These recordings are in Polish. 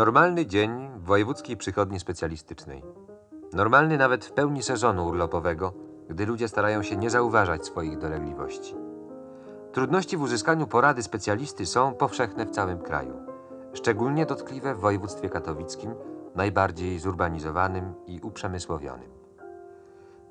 Normalny dzień w wojewódzkiej przychodni specjalistycznej. Normalny nawet w pełni sezonu urlopowego, gdy ludzie starają się nie zauważać swoich dolegliwości. Trudności w uzyskaniu porady specjalisty są powszechne w całym kraju. Szczególnie dotkliwe w województwie katowickim, najbardziej zurbanizowanym i uprzemysłowionym.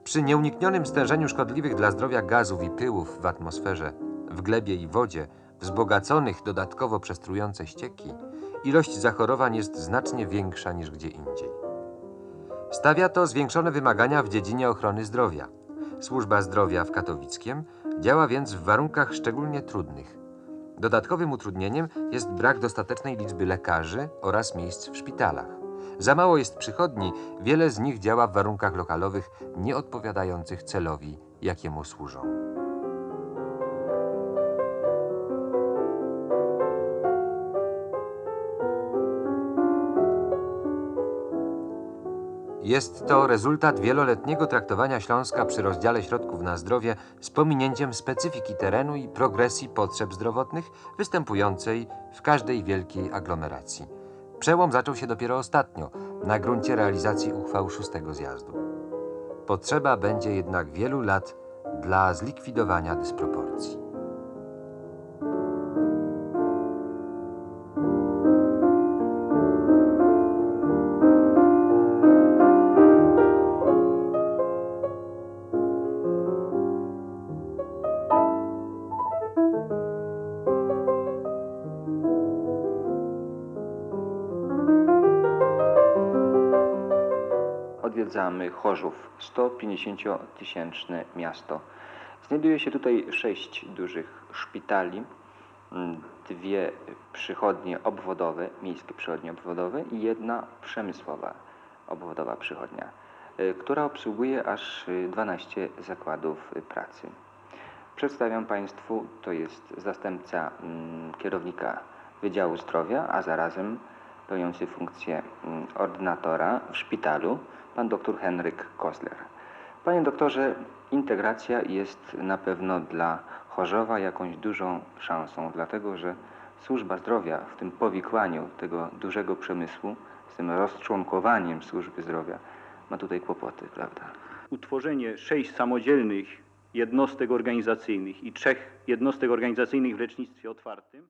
Przy nieuniknionym stężeniu szkodliwych dla zdrowia gazów i pyłów w atmosferze, w glebie i wodzie, wzbogaconych dodatkowo przez trujące ścieki, ilość zachorowań jest znacznie większa niż gdzie indziej. Stawia to zwiększone wymagania w dziedzinie ochrony zdrowia. Służba zdrowia w Katowickiem działa więc w warunkach szczególnie trudnych. Dodatkowym utrudnieniem jest brak dostatecznej liczby lekarzy oraz miejsc w szpitalach. Za mało jest przychodni, wiele z nich działa w warunkach lokalowych nieodpowiadających celowi, jakiemu służą. Jest to rezultat wieloletniego traktowania Śląska przy rozdziale środków na zdrowie z pominięciem specyfiki terenu i progresji potrzeb zdrowotnych występującej w każdej wielkiej aglomeracji. Przełom zaczął się dopiero ostatnio, na gruncie realizacji uchwał szóstego zjazdu. Potrzeba będzie jednak wielu lat dla zlikwidowania dysproporcji. Odwiedzamy Chorzów, 150-tysięczne miasto. Znajduje się tutaj sześć dużych szpitali, mm, dwie przychodnie obwodowe, miejskie przychodnie obwodowe i jedna przemysłowa obwodowa przychodnia, y, która obsługuje aż y, 12 zakładów pracy. Przedstawiam Państwu, to jest zastępca mm, kierownika Wydziału Zdrowia, a zarazem pełniący funkcję mm, ordynatora w szpitalu, pan dr Henryk Kozler. Panie doktorze, integracja jest na pewno dla Chorzowa jakąś dużą szansą, dlatego że służba zdrowia w tym powikłaniu tego dużego przemysłu, z tym rozczłonkowaniem służby zdrowia, ma tutaj kłopoty, prawda? utworzenie sześć samodzielnych jednostek organizacyjnych i trzech jednostek organizacyjnych w lecznictwie otwartym